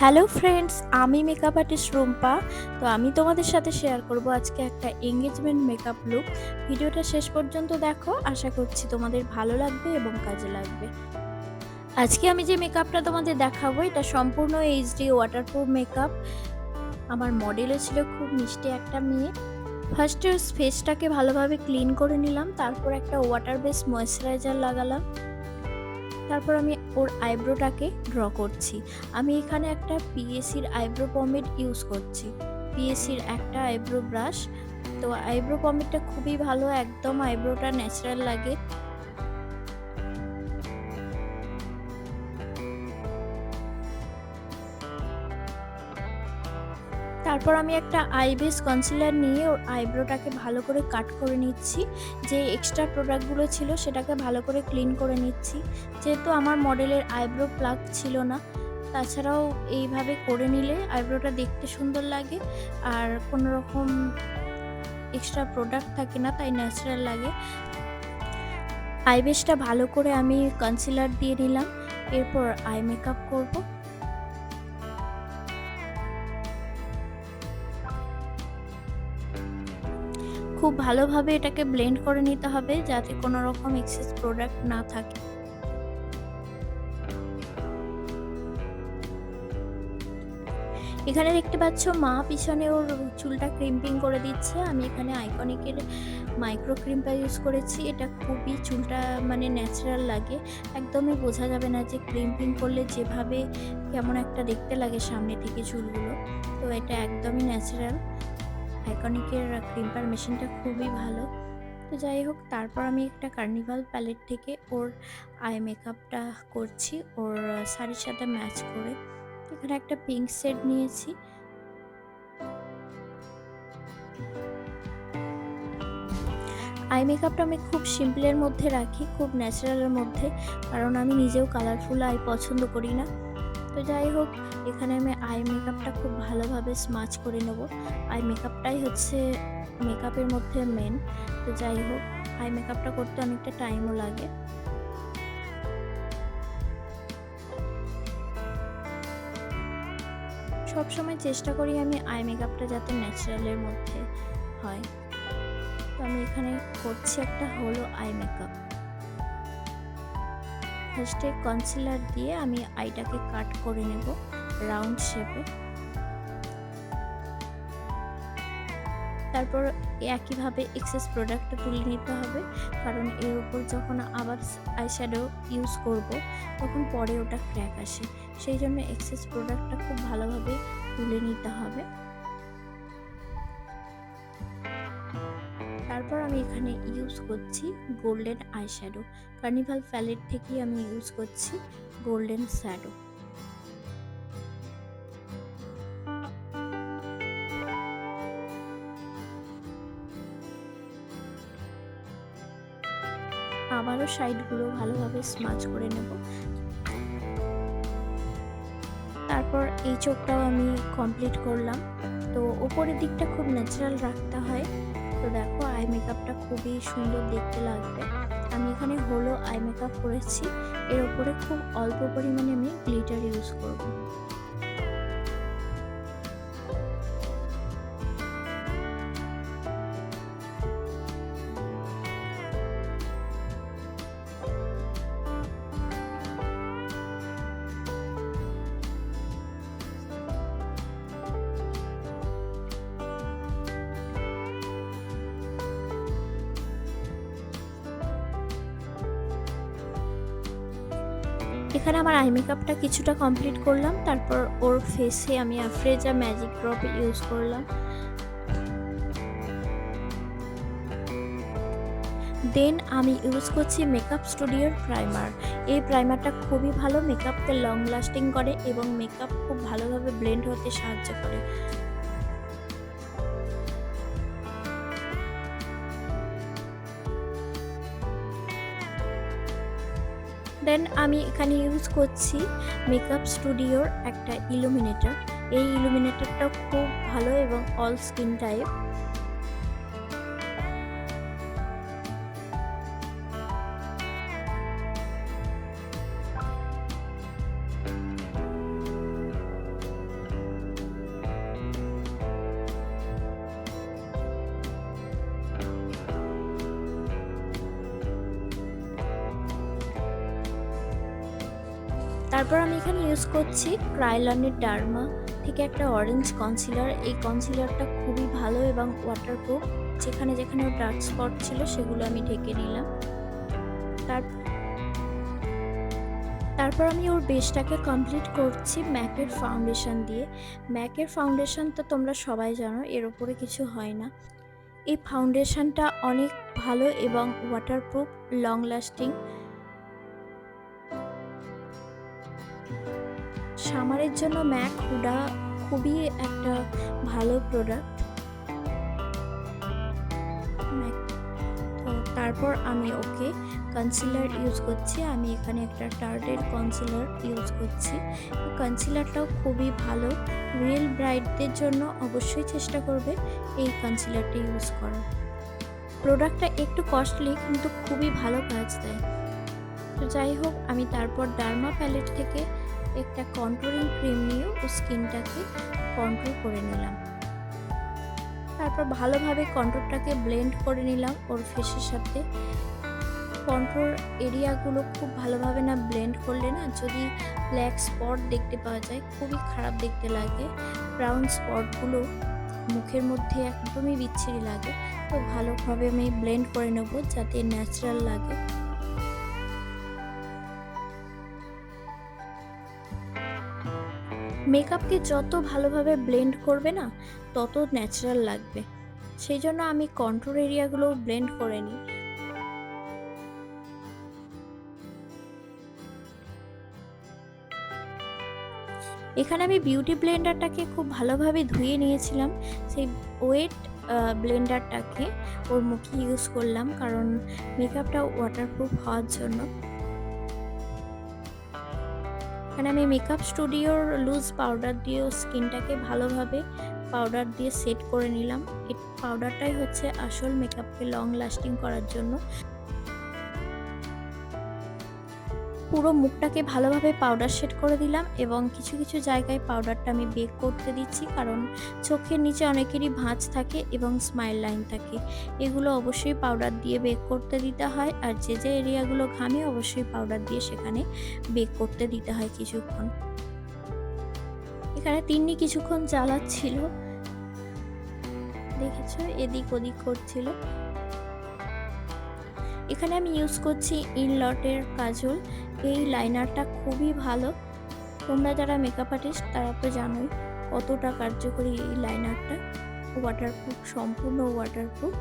Hello friends আমি makeup artist Rumpa. তো আমি তোমাদের সাথে শেয়ার করব আজকে একটা এঙ্গেজমেন্ট মেকআপ লুক ভিডিওটা শেষ পর্যন্ত দেখো, আশা করছি তোমাদের ভালো লাগবে এবং কাজে লাগবে। আজকে আমি যে মেকআপটা তোমাদের দেখাবো, এটা সম্পূর্ণ এইচডি ওয়াটারপ্রুফ মেকআপ আমার মডেলও ছিল খুব মিষ্টি একটা মেয়ে। ফার্স্টে ফেসটাকে ভালোভাবে ক্লিন করে নিলাম, তারপর একটা ওয়াটার বেস ময়েশ্চারাইজার লাগালাম। তারপর আমি ওর আইব্রোটাকে ড্র করছি। আমি এখানে একটা পিএসির আইব্রো পমেড ইউজ করছি। পিএসির একটা আইব্রো ব্রাশ তো আইব্রো পমেডটা খুবই ভালো, একদম আইব্রোটা ন্যাচারাল লাগে। তারপর আমি একটা আইবেস কনসিলার নিয়ে ওর আইব্রোটাকে ভালো করে কাট করে নিচ্ছি। যে এক্সট্রা প্রোডাক্টগুলো ছিল সেটাকে ভালো করে ক্লিন করে নিচ্ছি। যেহেতু আমার মডেলের আইব্রো প্লাগ ছিল না, তাছাড়াও এইভাবে করে নিলে আইব্রোটা দেখতে সুন্দর লাগে। আর কোনো রকম এক্সট্রা প্রোডাক্ট থাকে না, তাই ন্যাচারাল লাগে। আইবেসটা ভালো করে আমি কনসিলার দিয়ে নিলাম। এরপর আই মেকআপ করব। খুব ভালোভাবে এটাকে ব্লেন্ড করে নিতে হবে যাতে কোনো রকম এক্সেস প্রোডাক্ট না থাকে। এখানে দেখতে পাচ্ছ মা পিছনে ওর চুলটা ক্রিম্পিং করে দিচ্ছে। আমি এখানে আইকনিকের মাইক্রো ক্রিমটা ইউজ করেছি। এটা খুবই চুলটা মানে ন্যাচারাল লাগে। একদমই বোঝা যাবে না যে ক্রিম্পিং করলে যেভাবে কেমন একটা দেখতে লাগে সামনে থেকে চুলগুলো। তো এটা একদমই ন্যাচারাল আইকনিকের ক্রিম্পার মেশিনটা খুবই ভালো। তো যাই হোক, তারপর আমি একটা কার্নিভাল প্যালেট থেকে ওর আই মেকআপটা করছি, ওর শাড়ির সাথে ম্যাচ করে। এখানে একটা পিঙ্ক সেট নিয়েছি। আই মেকআপটা আমি খুব সিম্পলের মধ্যে রাখি, খুব ন্যাচারালের মধ্যে, কারণ আমি নিজেও কালারফুল আই পছন্দ করি না। তো যাই হোক, এখানে আমি আই মেকআপটা খুব ভালোভাবে স্মাচ করে নেব। আই মেকআপটাই হচ্ছে মেকআপের মধ্যে মেন তো যাই হোক আই মেকআপটা করতে অনেকটা টাইমও লাগে। সব সময় চেষ্টা করি আমি আই মেকআপটা যাতে ন্যাচারালের মধ্যে হয়। তো আমি এখানে করছি একটা হলো আই মেকআপ ফার্স্টে কনসিলার দিয়ে আমি আইটাকে কাট করে নেব রাউন্ড শেপে তারপর একইভাবে এক্সেস প্রোডাক্টটা তুলে নিতে হবে, কারণ এর উপর যখন আবার আইশ্যাডো ইউজ করব, তখন পরে ওটা ক্র্যাক আসে। সেই জন্য এক্সেস প্রোডাক্টটা খুব ভালোভাবে তুলে নিতে হবে। এখানে ইউজ করছি golden eye shadow carnival palette থেকেই আমি ইউজ করছি গোল্ডেন শ্যাডো আবারও সাইডগুলো ভালোভাবে স্মাচ করে নেব। তারপর এই চোখটাও আমি কমপ্লিট করলাম। তো ওপরের দিকটা খুব ন্যাচারাল রাখতে হয়। তো দেখো আই মেকআপটা খুবই সুন্দর দেখতে লাগবে। আমি এখানে হলো আই মেকআপ করেছি। এর ওপরে খুব অল্প পরিমাণে আমি গ্লিটার ইউজ করব এখানে আমার আই মেকআপটা কিছুটা কমপ্লিট করলাম, তারপর ওর ফেসে আমি আফ্রেজা ম্যাজিক ড্রপ ইউজ করলাম। দেন আমি ইউজ করছি মেকআপ স্টুডিওর প্রাইমার এই প্রাইমারটা খুবই ভালো মেকআপকে লং লাস্টিং করে এবং মেকআপ খুব ভালোভাবে ব্লেন্ড হতে সাহায্য করে। দেন আমি এখানে ইউজ করছি মেকআপ স্টুডিওর একটা ইলুমিনেটর এই ইলুমিনেটরটা খুব ভালো এবং অল স্কিন টাইপ করছি ক্রাইলানের ডার্মা থেকে একটা অরেঞ্জ কনসিলার এই কনসিলারটা খুবই ভালো এবং ওয়াটারপ্রুফ যেখানে যেখানে ডার্ক স্পট ছিল, সেগুলো আমি ঢেকে নিলাম। তার, তারপর আমি ওর বেসটাকে কমপ্লিট করছি ম্যাকের ফাউন্ডেশন দিয়ে। ম্যাকের ফাউন্ডেশন তো তোমরা সবাই জানো, এর ওপরে কিছু হয় না। এই ফাউন্ডেশনটা অনেক ভালো এবং ওয়াটারপ্রুফ লং লাস্টিং সামারের জন্য ম্যাক হুডা খুবই একটা ভালো প্রোডাক্ট তো তারপর আমি ওকে কনসিলার ইউজ করছি। আমি এখানে একটা টার্ডের কনসিলার ইউজ করছি। কনসিলারটাও খুবই ভালো। রিয়েল ব্রাইটদের জন্য অবশ্যই চেষ্টা করবে এই কনসিলারটা ইউজ করার। প্রোডাক্টটা একটু কস্টলি কিন্তু খুবই ভালো কাজ দেয়। তো যাই হোক, আমি তারপর ডার্মা প্যালেট থেকে একটা কন্ট্রোলিং ক্রিম নিয়ে ও স্কিনটাকে কন্ট্রোল করে নিলাম। তারপর ভালোভাবে কন্ট্রোলটাকে ব্লেন্ড করে নিলাম ওর ফেসের সাথে। কন্ট্রোল এরিয়াগুলো খুব ভালোভাবে না ব্লেন্ড করলে না যদি ব্ল্যাক স্পট দেখতে পাওয়া যায়, খুবই খারাপ দেখতে লাগে। ব্রাউন স্পটগুলো মুখের মধ্যে একদমই বিচ্ছিরি লাগে। তো ভালোভাবে আমি ব্লেন্ড করে নেব যাতে ন্যাচারাল লাগে। মেকআপকে যত ভালোভাবে ব্লেন্ড করবে না, তত ন্যাচারাল লাগবে। সেই জন্য আমি কন্ট্রোল এরিয়াগুলো ব্লেন্ড করে নিই। এখানে আমি বিউটি ব্লেন্ডারটাকে খুব ভালোভাবে ধুয়ে নিয়েছিলাম। সেই ওয়েট ব্লেন্ডারটাকে ওর মুখে ইউজ করলাম, কারণ মেকআপটা ওয়াটারপ্রুফ হওয়ার জন্য। এখানে আমি মেকআপ স্টুডিওর লুজ পাউডার দিয়েও স্কিনটাকে ভালোভাবে পাউডার দিয়ে সেট করে নিলাম। পাউডারটাই হচ্ছে আসল মেকআপকে লং লাস্টিং করার জন্য। পুরো মুখটাকে ভালোভাবে পাউডার সেট করে দিলাম এবং কিছু কিছু জায়গায় পাউডারটা আমি বেক করতে দিচ্ছি, কারণ চোখের নিচে অনেকেরই ভাঁজ থাকে এবং স্মাইল লাইন থাকে। এগুলো অবশ্যই পাউডার দিয়ে বেক করতে দিতে হয় আর যে যে এরিয়াগুলো ঘামে অবশ্যই পাউডার দিয়ে সেখানে বেক করতে দিতে হয় কিছুক্ষণ। এখানে তিন্নি কিছুক্ষণ জ্বালাচ্ছিল। দেখেছ? এদিক ওদিক করছিল। এখানে আমি ইউজ করছি ইনলটের কাজল। এই লাইনারটা খুবই ভালো। তোমরা যারা মেকআপ আর্টিস্ট তারা তো জানোই কতটা কার্যকরী এই লাইনারটা ওয়াটারপ্রুফ সম্পূর্ণ ওয়াটারপ্রুফ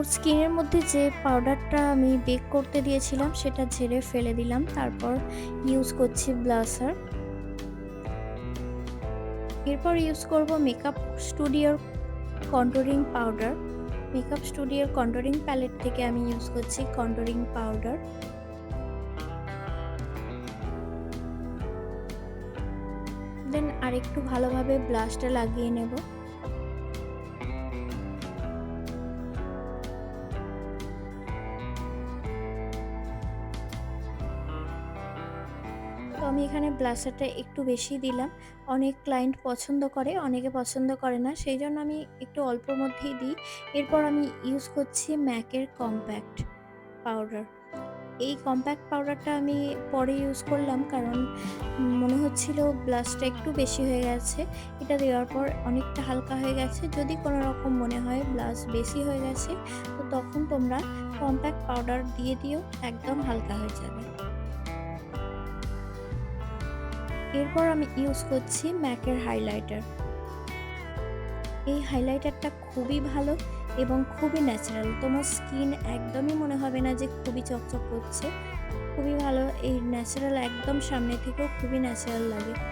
ওর স্কিনের মধ্যে যে পাউডারটা আমি বেক করতে দিয়েছিলাম, সেটা ঝেড়ে ফেলে দিলাম। তারপর ইউজ করছি ব্লাসার। এরপর ইউজ করব মেকআপ স্টুডিওর কন্ট্রোলিং পাউডার মেকআপ স্টুডিওর কন্ট্রোলিং প্যালেট থেকে আমি ইউজ করছি কন্ট্রোলিং পাউডার দেন আরেকটু ভালোভাবে ব্লাশটা লাগিয়ে নেব। তো আমি এখানে ব্লাশারটা একটু বেশি দিলাম। অনেক ক্লায়েন্ট পছন্দ করে, অনেকে পছন্দ করে না। সেই জন্য আমি একটু অল্পর মধ্যেই দিই। এরপর আমি ইউজ করছি ম্যাকের কম্প্যাক্ট পাউডার এই কম্প্যাক্ট পাউডারটা আমি পরে ইউজ করলাম কারণ মনে হচ্ছিল ব্লাশটা একটু বেশি হয়ে গেছে। এটা দেওয়ার পর অনেকটা হালকা হয়ে গেছে। যদি কোনো রকম মনে হয় ব্লাশ বেশি হয়ে গেছে, তো তখন তোমরা কম্প্যাক্ট পাউডার দিয়ে দিও, একদম হালকা হয়ে যাবে। এরপর আমি ইউজ করছি ম্যাকের হাইলাইটার এই হাইলাইটারটা খুবই ভালো এবং খুবই ন্যাচারাল তোমার স্কিন একদমই মনে হবে না যে খুবই চকচক করছে। খুবই ভালো, এই ন্যাচারাল একদম সামনে থেকেও খুবই ন্যাচারাল লাগে।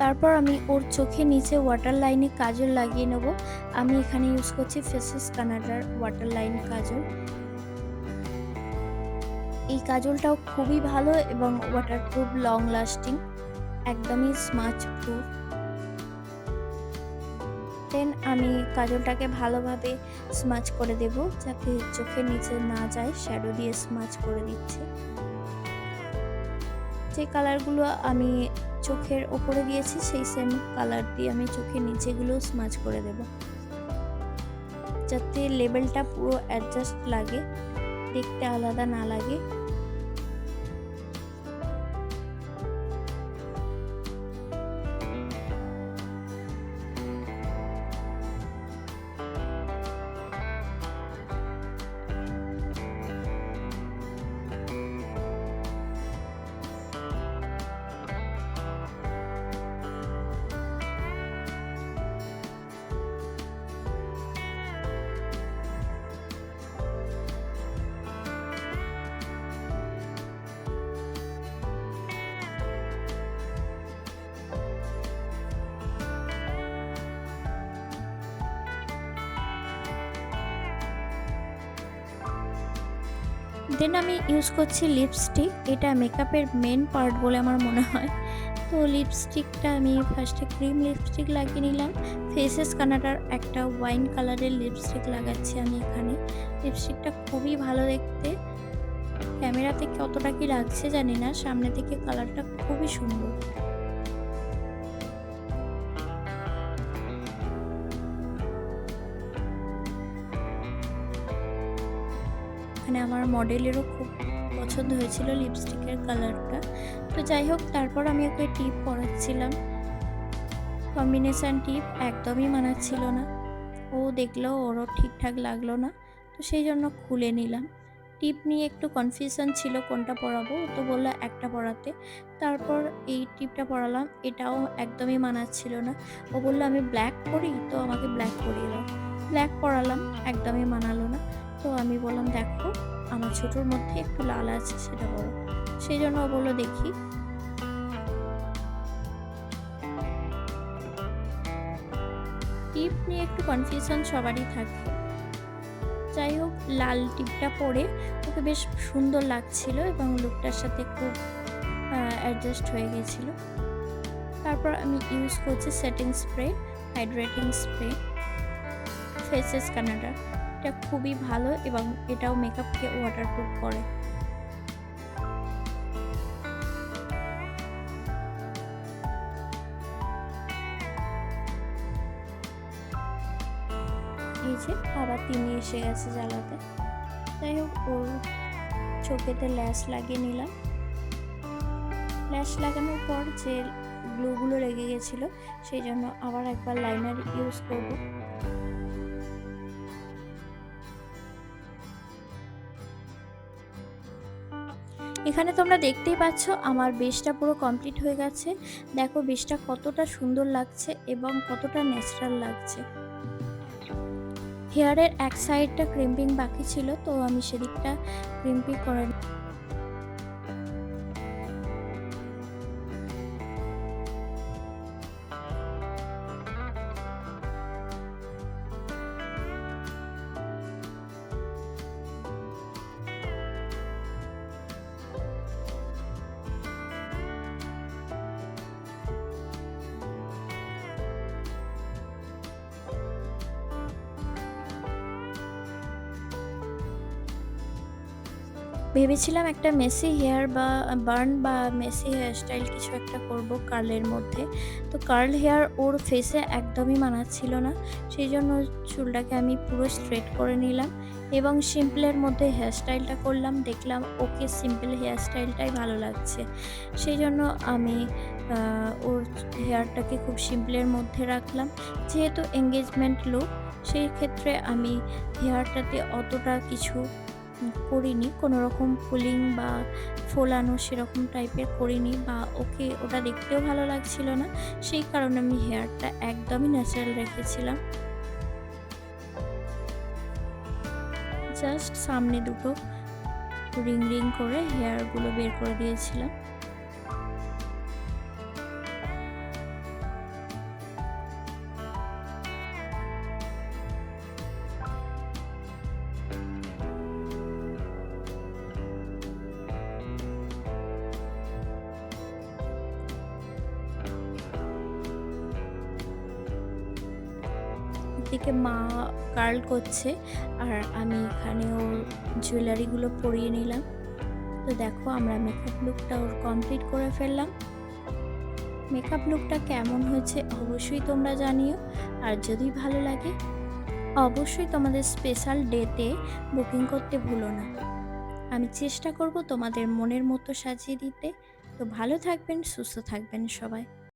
তারপর আমি ওর চোখে নিচে ওয়াটার লাইনে কাজল লাগিয়ে নেব। আমি এখানে ইউজ করছি ফেসেস কানাডার ওয়াটার লাইন কাজল। এই কাজলটাও খুবই ভালো এবং ওয়াটার ওয়াটারপ্রুফ লং লাস্টিং একদমই স্মাচ প্রুফ দেন আমি কাজলটাকে ভালোভাবে স্মাচ করে দেব, যাতে চোখের নিচে না যায় শ্যাডো দিয়ে স্মাচ করে দিচ্ছি। যে কালারগুলো আমি চোখের ওপরে দিয়েছি, সেই সেম কালার দিয়ে আমি চোখের নিচেগুলো স্মাচ করে দেব। যাতে লেবেলটা পুরো অ্যাডজাস্ট লাগে, দেখতে আলাদা না লাগে। দেন আমি ইউজ করছি লিপস্টিক এটা মেকআপের মেন পার্ট বলে আমার মনে হয়। তো লিপস্টিকটা আমি ফার্স্টে ক্রিম লিপস্টিক লাগিয়ে নিলাম। ফেসেস কানাডার একটা ওয়াইন কালারের লিপস্টিক লাগাচ্ছি আমি এখানে। লিপস্টিকটা খুবই ভালো দেখতে। ক্যামেরাতে কতটা কি লাগছে জানি না, সামনে থেকে কালারটা খুবই সুন্দর। এখানে আমার মডেলেরও খুব পছন্দ হয়েছিল লিপস্টিকের কালারটা তো যাই হোক, তারপর আমি ওকে টিপ পরাচ্ছিলাম। কম্বিনেশান টিপ একদমই মানাচ্ছিল না। ও দেখল, ওরও ঠিকঠাক লাগল না, তো সেই জন্য খুলে নিলাম। টিপ নিয়ে একটু কনফিউশন ছিল কোনটা পরাবো তো বলল একটা পরাতে। তারপর এই টিপটা পরালাম, এটাও একদমই মানাচ্ছিল না। ও বলল, আমি ব্ল্যাক পরি? তো আমাকে ব্ল্যাক পরিয়ে দাও। ব্ল্যাক পরালাম, একদমই মানালো না। তো আমি বললাম, দেখো, আমার ছোটোর মধ্যে একটু লাল আছে, সেটা বলো। সেই জন্য ও বলল, দেখি। টিপ নিয়ে একটু কনফিউশন সবারই থাকে। যাই হোক, লাল টিপটা পরে ওকে বেশ সুন্দর লাগছিল এবং লুকটার সাথে খুব অ্যাডজাস্ট হয়ে গেছিল। তারপর আমি ইউজ করছি setting spray hydrating spray faces Canada এটা খুবই ভালো এবং এটাও মেকআপকে ওয়াটারপ্রুফ করে। এই যে আবার তিনি এসে গেছে জ্বালাতে। যাই হোক, ওর চোখেতে ল্যাশ লাগিয়ে নিলাম। ল্যাশ লাগানোর পর যে গ্লুগুলো লেগে গেছিল, সেই জন্য আবার একবার লাইনার ইউজ করব। এখানে তোমরা দেখতেই পাচ্ছ আমার বেশটা পুরো কমপ্লিট হয়ে গেছে। দেখো বেশটা কতটা সুন্দর লাগছে এবং কতটা ন্যাচারাল লাগছে। হেয়ারের এক সাইডটা ক্রিম্পিং বাকি ছিল, তো আমি সেদিকটা ক্রিম্পিং করে ভেবেছিলাম একটা মেসি হেয়ার বা বার্ন বা মেসি হেয়ারস্টাইল কিছু একটা করব কার্লের মধ্যে। তো কার্ল হেয়ার ওর ফেসে একদমই মানাচ্ছিল না। সেই জন্য চুলটাকে আমি পুরো স্ট্রেট করে নিলাম এবং সিম্পলের মধ্যে হেয়ারস্টাইলটা করলাম। দেখলাম, ওকে সিম্পল হেয়ারস্টাইলটাই ভালো লাগছে। সেই জন্য আমি ওর হেয়ারটাকে খুব সিম্পলের মধ্যে রাখলাম। যেহেতু এঙ্গেজমেন্ট লুক সেই ক্ষেত্রে আমি হেয়ারটাতে অতটা কিছু করিনি, কোনো রকম ফুলিং বা ফোলানো সেরকম টাইপের করিনি বা ওকে ওটা দেখতেও ভালো লাগছিল না, সেই কারণে আমি হেয়ারটা একদমই ন্যাচারাল রেখেছিলাম। জাস্ট সামনে দুটো রিং রিং করে হেয়ারগুলো বের করে দিয়েছিলাম। দিকে মা কার্ল করছে, আর আমি এখানে ওর জুয়েলারিগুলো পরিয়ে নিলাম। তো দেখো আমরা মেকআপ লুকটা ওর কমপ্লিট করে ফেললাম। মেকআপ লুকটা কেমন হয়েছে অবশ্যই তোমরা জানিও। আর যদি ভালো লাগে, অবশ্যই তোমাদের স্পেশাল ডেতে বুকিং করতে ভুলো না। আমি চেষ্টা করব তোমাদের মনের মতো সাজিয়ে দিতে। তো ভালো থাকবেন, সুস্থ থাকবেন সবাই।